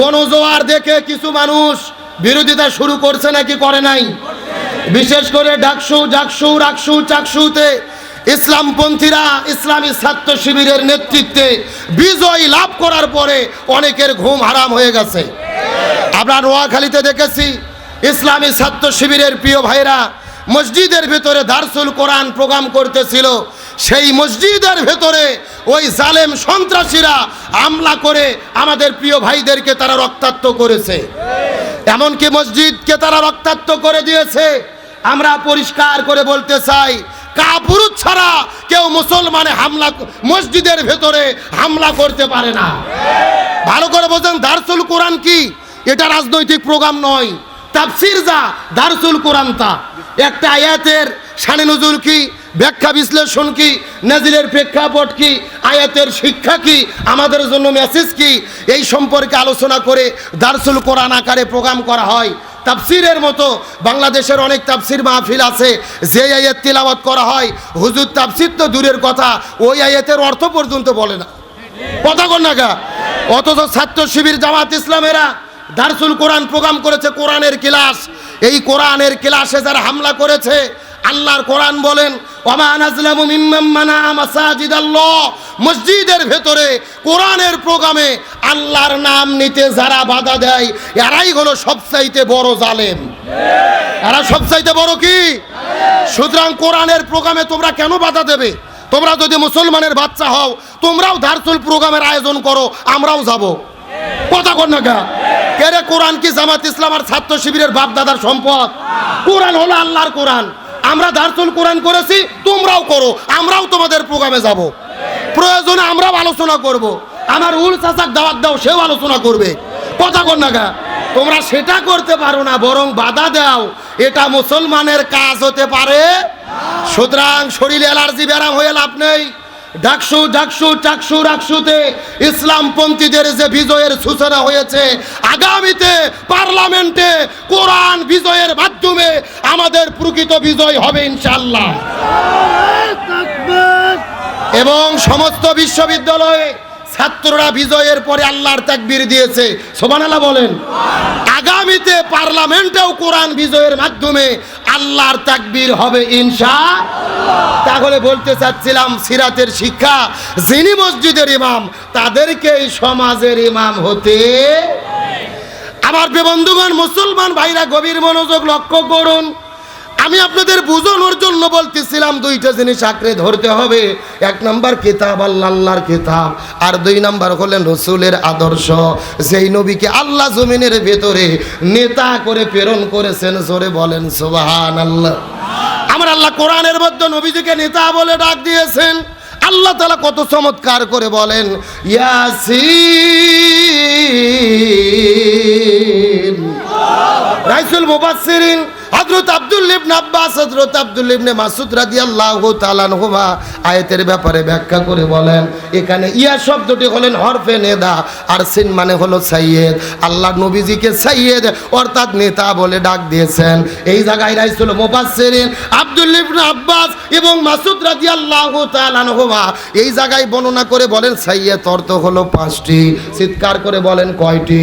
গণজোয়ার দেখে কিছু মানুষ বিরোধিতা শুরু করছে নাকি করে নাই? বিশেষ করে ডাকসু ডাকসু রাকসু, চাকসুতে ইসলামপন্থীরা ইসলামী ছাত্র শিবিরের নেতৃত্বে বিজয় লাভ করার পরে অনেকের ঘুম হারাম হয়ে গেছে। আমরা নোয়াখালীতে দেখেছি ইসলামী ছাত্র শিবিরের প্রিয় ভাইরা মসজিদের ভিতরে দারসুল কোরআন প্রোগ্রাম করতেছিল। সেই মসজিদের ভেতরে ওই জালেম সন্ত্রাসীরা হামলা করে আমাদের প্রিয় ভাইদেরকে তারা রক্তাক্ত করেছে। এমনকি মসজিদকে তারা রক্তাক্ত করে দিয়েছে। আমরা পরিষ্কার করে বলতে চাই, কাপুরুষ ছাড়া কেউ মুসলমানে হামলা মসজিদের ভেতরে হামলা করতে পারে না। ভালো করে বোঝেন, দারসুল কোরআন কি? এটা রাজনৈতিক প্রোগ্রাম নয়। তাফসির যা, দারসুল কোরআন তা একটা আয়াতের সানে নজুল কি? ব্যাখ্যা বিশ্লেষণ কি? নাজিলের প্রেক্ষাপট কি? আয়াতের শিক্ষা কি? আমাদের জন্য মেসেজ কি? এই সম্পর্কে আলোচনা করে দারসুল কোরআন আকারে প্রোগ্রাম করা হয়। তাফসিরের মতো বাংলাদেশের অনেক তাফসির মাহফিল আছে, যে আয়াত তিলাওয়াত করা হয়। হুজুর তাফসির তো দূরের কথা, ওই আয়াতের অর্থ পর্যন্ত বলে না। কথা কন না গা? অথচ ছাত্র শিবির জামাত ইসলামেরা দারসুল কোরআন প্রোগ্রাম করেছে কোরআনের ক্লাস। এই কোরআনের ক্লাসে যারা হামলা করেছে আল্লাহর কোরআন বলেন মসজিদের ভেতরে কোরআনের প্রোগ্রামে আল্লাহর নাম নিতে যারা বাধা দেয়, এরাই হলো সবচাইতে বড় জালেম। এরা সবচাইতে বড় কি? সুতরাং কোরআনের প্রোগ্রামে তোমরা কেন বাধা দেবে? তোমরা যদি মুসলমানের বাচ্চা হও, তোমরাও ধারসুল প্রোগ্রামের আয়োজন করো, আমরাও যাব। কথা কর না কেরে কোরআন কি জামাত ইসলাম আর ছাত্র শিবিরের বাপ দাদার সম্পদ? কোরআন হলো আল্লাহর কোরআন। আমরা দার্তুল কোরআন করেছি, তোমরাও করো, আমরাও তোমাদের প্রোগ্রামে যাব। প্রয়োজনে আমরাও আলোচনা করব। আমার উল চাচাক দাওয়াত দাও, সেও আলোচনা করবে। কথা কর না তোমরা সেটা করতে পারো না, বরং বাধা দাও। এটা মুসলমানের কাজ হতে পারে। সুতরাং শরীরে অ্যালার্জি ব্যারাম হয়ে লাভ নেই। ডাকসু ডাকসু টাকসু রাকসুতে ইসলামপন্থীদের যে বিজয়ের সূচনা হয়েছে আগামীতে পার্লামেন্টে কোরআন বিজয়ের মাধ্যমে আমাদের প্রকৃত বিজয় হবে ইনশাল্লাহ এবং সমস্ত বিশ্ববিদ্যালয়ে ছাত্ররা বিজয়ের পরে আল্লাহর তাকবীর দিয়েছে। সোমান আল্লাহ বলেন। আগামীতে পার্লামেন্টেও কোরআন বিজয়ের মাধ্যমে আল্লাহর তাকবীর হবে ইনশা তাহলে বলতে চাচ্ছিলাম, সিরাতের শিক্ষা, যিনি মসজিদের ইমাম, তাদেরকেই সমাজের ইমাম হতে আমার বন্ধুগণ, মুসলমান ভাইরা, গভীর মনোযোগ লক্ষ্য করুন। আমি আপনাদের বোঝানোর জন্য বলতেছিলাম, দুইটা জিনিস আঁকড়ে ধরতে হবে। এক নম্বর কিতাব আল্লাহ আল্লাহর কিতাব। আর দুই নম্বর হলেন রসুলের আদর্শ। যেই নবীকে আল্লাহ জমিনের ভেতরে নেতা করে প্রেরণ করেছেন, জোরে বলেন সুবাহান আল্লাহ আমার আল্লাহ কোরআনের মধ্যে নবীজিকে নেতা বলে ডাক দিয়েছেন। আল্লাহ তালা কত চমৎকার করে বলেন, ইয়াসিন। রাইসুল মুবাসসিরিন হযরত আব্দুল ইবনে আব্বাস, হযরত আব্দুল ইবনে মাসুদ রাদিয়াল্লাহু তাআলা আনহুমা আয়াতের ব্যাপারে ব্যাখ্যা করে বলেন, এখানে ইয়া শব্দটি হলেন হরফে নেদা, আর সিন মানে হলো সাইয়েদ। আল্লাহ নবীজিকে সাইয়েদ অর্থাৎ নেতা বলে ডাক দিয়েছেন। এই জায়গায় রাইসুল মুবাসসিরিন আব্দুল ইবনে আব্বাস এবং মাসুদ রাদিয়াল্লাহু তাআলা আনহুমা। এই জায়গায় বর্ণনা করে বলেন, সাইয়েদ অর্থ হলো পাঁচটি। চিৎকার করে বলেন কয়টি?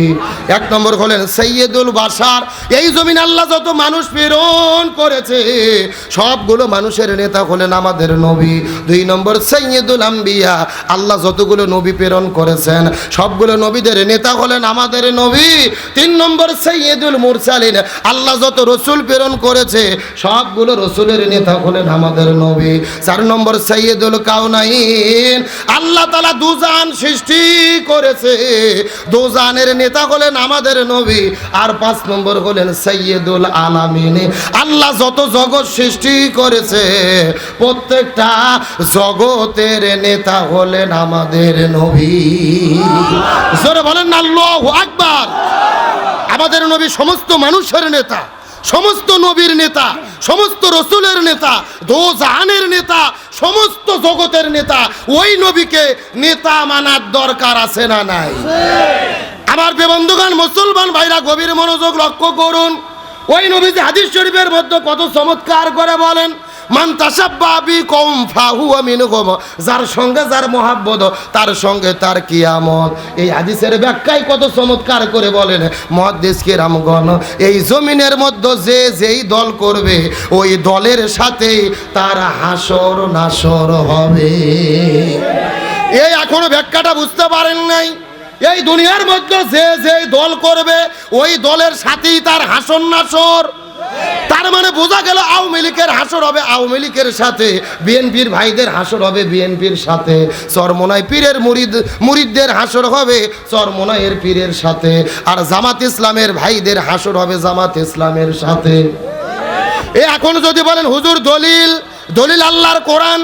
এক নম্বর হলেন সাইয়েদুল বাসার এই জমিন আল্লাহ যত মানুষ প্রেরণ করেছে। সবগুলো মানুষের নেতা হলেন আমাদের নবী। দুই নম্বর সৈয়দুল আম্বিয়া। আল্লাহ যতগুলো নবী প্রেরণ করেছেন, সবগুলো নবীদের নেতা হলেন আমাদের নবী। তিন নম্বর সৈয়দুল মুরসালিন। আল্লাহ যত রসুল প্রেরণ করেছে, সবগুলো রসুলের নেতা হলেন আমাদের নবী। চার নম্বর সৈয়দুল কাউনাইন আল্লাহ তালা দুজান সৃষ্টি করেছে। দুজানের নেতা হলেন আমাদের নবী। আর পাঁচ নম্বর হলেন সৈয়দুল আলামিন। আল্লাহ যত জগৎ সৃষ্টি করেছে, প্রত্যেকটা জগতের নেতা হলেন আমাদের নবী। জোরে বলেন আল্লাহ আকবার। আমাদের নবী সমস্ত মানুষের নেতা, সমস্ত নবীর নেতা, সমস্ত রসুলের নেতা, দোজাহানের নেতা, সমস্ত জগতের নেতা, ওই নবীকে নেতা মানার দরকার আছে না নাই? আমার বেবন্ধুগান মুসলমান ভাইরা, গভীর মনোযোগ লক্ষ্য করুন। ওই নবীজি হাদিস শরীফের মধ্যে কত চমৎকার করে বলেন, মান তাসাব্বা কম ফাহু মিনহুম যার সঙ্গে যার মহাব্বত, তার সঙ্গে তার কিয়ামত। এই হাদিসের ব্যাখ্যায় কত চমৎকার করে বলেন মহাদ্দেশ রামগণ এই জমিনের মধ্যে যে যেই দল করবে, ওই দলের সাথে তার হাসর নাসর হবে। এই এখনও ব্যাখ্যাটা বুঝতে পারেন নাই। এই দুনিয়ার মধ্যে যে যে দল করবে, ওই দলের সাথেই তার হাসন নাসর। তার মানে বোঝা গেল আওয়ামী লীগের হাসর হবে আওয়ামী লীগের সাথে, বিএনপির ভাইদের হাসর হবে বিএনপির সাথে। চরমোনাই পীরের মুরিদ, মুরিদদের হাসর হবে চরমোনাইয়ের পীরের সাথে। আর জামাত ইসলামের ভাইদের হাসর হবে জামাত ইসলামের সাথে। এ এখন যদি বলেন, হুজুর দলিল দলিল আল্লাহর কোরআন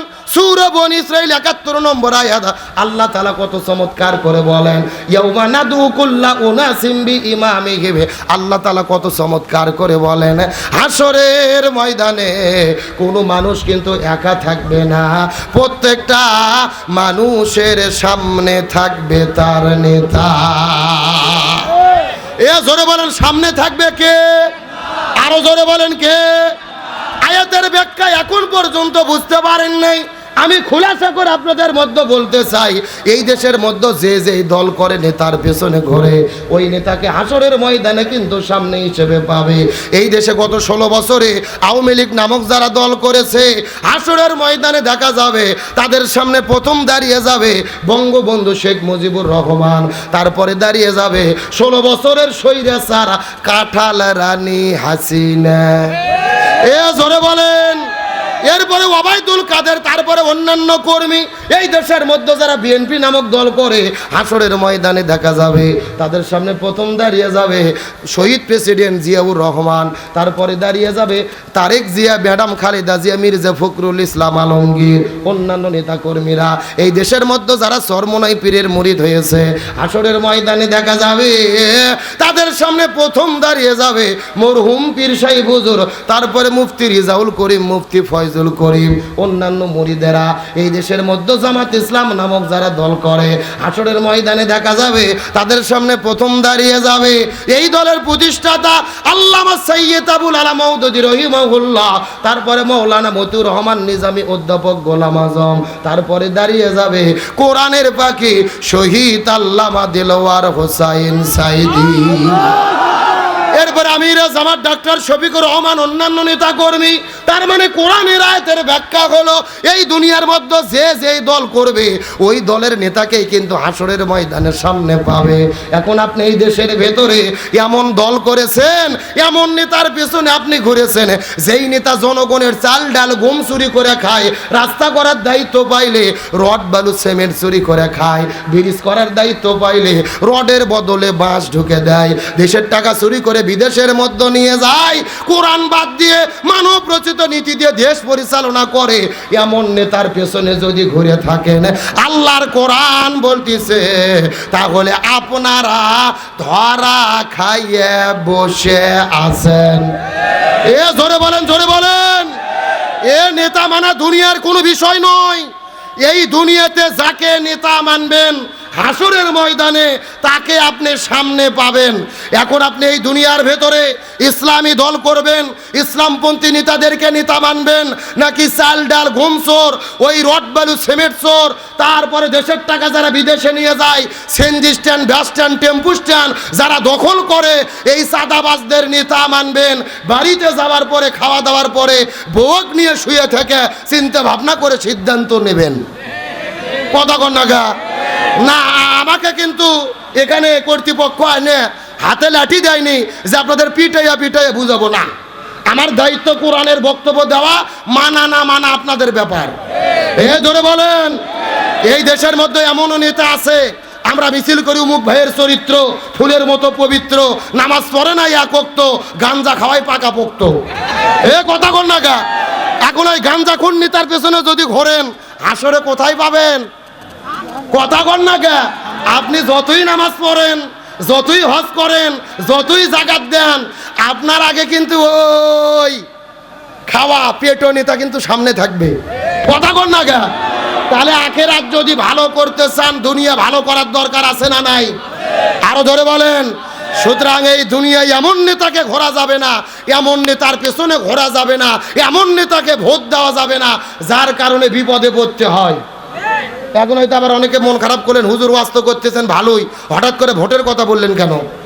একাত্তর নম্বর আল্লাহ তালা কত চমৎকার করে বলেন কুল্লা উনাসিম বি ইমামিহিম আল্লাহ তালা কত চমৎকার করে বলেন ময়দানে কোনো মানুষ কিন্তু একা থাকবে না। প্রত্যেকটা মানুষের সামনে থাকবে তার নেতা। এ জোরে বলেন, সামনে থাকবে কে? আরও জোরে বলেন, কে? আয়াতের ব্যাখ্যা এখন পর্যন্ত বুঝতে পারেন নাই। আমি খোলাসা করে আপনাদের মধ্যে বলতে চাই, এই দেশের মধ্যে যে যে দল করে নেতার পেছনে ঘোরে, ওই নেতাকে হাসরের ময়দানে কিন্তু সামনে হিসেবে পাবে। এই দেশে গত ষোলো বছরে আওয়ামী লীগ নামক যারা দল করেছে, হাসরের ময়দানে দেখা যাবে, তাদের সামনে প্রথম দাঁড়িয়ে যাবে বঙ্গবন্ধু শেখ মুজিবুর রহমান। তারপরে দাঁড়িয়ে যাবে ষোলো বছরের সৈরা সারা কাঁঠাল রানী হাসিনা। এ জোরে বলেন। এরপরে ওবায়দুল কাদের তারপরে অন্যান্য কর্মী এই দেশের মধ্যে যারা বিএনপি নামক দল করে, হাসরের ময়দানে দেখা যাবে, তাদের সামনে প্রথম দাঁড়িয়ে যাবে শহীদ প্রেসিডেন্ট জিয়াউর রহমান, তারপরে দাঁড়িয়ে যাবে তারেক জিয়া, ম্যাডাম খালেদা জিয়া, মির্জা ফখরুল ইসলাম আলমগীর, অন্যান্য নেতা কর্মীরা এই দেশের মধ্যে যারা সরমনাই পীরের মুরিদ হয়েছে, হাসরের ময়দানে দেখা যাবে, তাদের সামনে প্রথম দাঁড়িয়ে যাবে মরহুম পীর সাহেব হুজুর, তারপরে মুফতি রিজাউল করিম, মুফতি ফয়জুল করিম, অন্যান্য মুরিদেরা। এই দেশের মধ্যে জামাত ইসলাম নামক যারা দল করে হাসরের ময়দানে দেখা যাবে, তাদের সামনে প্রথম দাঁড়িয়ে যাবে। এই দলের প্রতিষ্ঠাতা আল্লামা সৈয়দ আবুল আলা মৌদুদি রহিমাহুল্লাহ, তারপরে মৌলানা মতিউর রহমান নিজামী অধ্যাপক গোলাম আজম, তারপরে দাঁড়িয়ে যাবে কোরআনের পাখি শহীদ আল্লামা দিলওয়ার হোসাইন সাইদি। এরপরে আমির জামাত ডাক্তার শফিকুর রহমান অন্যান্য নেতা কর্মী তার মানে কোরআনের আয়াতের ব্যাখ্যা হলো, এই দুনিয়ার মধ্যে যে যেই দল করবে, ওই দলের নেতাকেই কিন্তু হাসরের ময়দানের সামনে পাবে। এখন আপনি এই দেশের ভেতরে এমন দল করেছেন, এমন নেতার পেছনে আপনি ঘুরেছেন, যেই নেতা জনগণের চাল ডাল গম চুরি করে খায়, রাস্তা করার দায়িত্ব পাইলে রড, বালু, সিমেন্ট চুরি করে খায়, ব্রিজ করার দায়িত্ব পাইলে রডের বদলে বাঁশ ঢুকে দেয়, দেশের টাকা চুরি করে বিদেশের মধ্যে নিয়ে যায়, কোরআন বাদ দিয়ে মানব রচিত নীতি দিয়ে দেশ পরিচালনা করে, এমন নেতার পেছনে যদি ঘুরে থাকেন, আল্লাহর কোরআন বলতেছে, তাহলে আপনারা ধরা খাইয়ে বসে আছেন। এ জোরে বলেন জোরে বলেন। এ নেতা মানা দুনিয়ার কোনো বিষয় নয়। এই দুনিয়াতে যাকে নেতা মানবেন হাসরের ময়দানে তাকে আপনি সামনে পাবেন। এখন আপনি এই দুনিয়ার ভেতরে ইসলামী দল করবেন, ইসলামপন্থী নেতাদেরকে নেতা মানবেন, নাকি চাল ডাল ঘুম চোর ওই রড বালু, সিমেন্ট চোর তারপরে দেশের টাকা যারা বিদেশে নিয়ে যায়, CNG stand, bus stand, tempo stand, যারা দখল করে, এই সাদাবাজদের নেতা মানবেন। বাড়িতে যাওয়ার পরে, খাওয়া দাওয়ার পরে, ভোগ নিয়ে শুয়ে থেকে চিন্তা ভাবনা করে সিদ্ধান্ত নেবেন। কতক্ষণ নাগা না, আমাকে কিন্তু এখানে কর্তৃপক্ষ আনে হাতে লাঠি দেয়নি যে আপনাদের পিটাইয়া পিটাইয়া বুঝাবো না। আমার দায়িত্ব কোরআনের বক্তব্য দেওয়া, মানা না মানা আপনাদের ব্যাপার। এ ধরে বলেন, এই দেশের মধ্যে এমনও নেতা আছে, আমরা মিছিল করি উমুক ভাইয়ের চরিত্র, ফুলের মতো পবিত্র, নামাজ পড়ে না একক্ত গাঞ্জা খাওয়াই পাকা পোক্ত। এ কথা কর না এখন ওই গাঞ্জা খুন নেতার পেছনে যদি ঘোরেন আসরে কোথায় পাবেন? কথা কর না কে? আপনি যতই নামাজ পড়েন, যতই হজ করেন, যতই জাগাত দেন, আপনার আগে কিন্তু ওই খাওয়া পেটো নেতা কিন্তু সামনে থাকবে। কথা কর না কে? তাহলে আখের আখেরাত যদি ভালো করতে চান, দুনিয়া ভালো করার দরকার আছে না নাই? আরও ধরে বলেন, সুতরাং এই দুনিয়ায় এমন নেতাকে ঘোরা যাবে না, এমন নেতার পেছনে ঘোরা যাবে না, এমন নেতাকে ভোট দেওয়া যাবে না, যার কারণে বিপদে পড়তে হয়। এখন হয়তো আবার অনেকে মন খারাপ করলেন, হুজুর ওয়াস্ত করতেছেন, ভালোই। হঠাৎ করে ভোটের কথা বললেন কেন?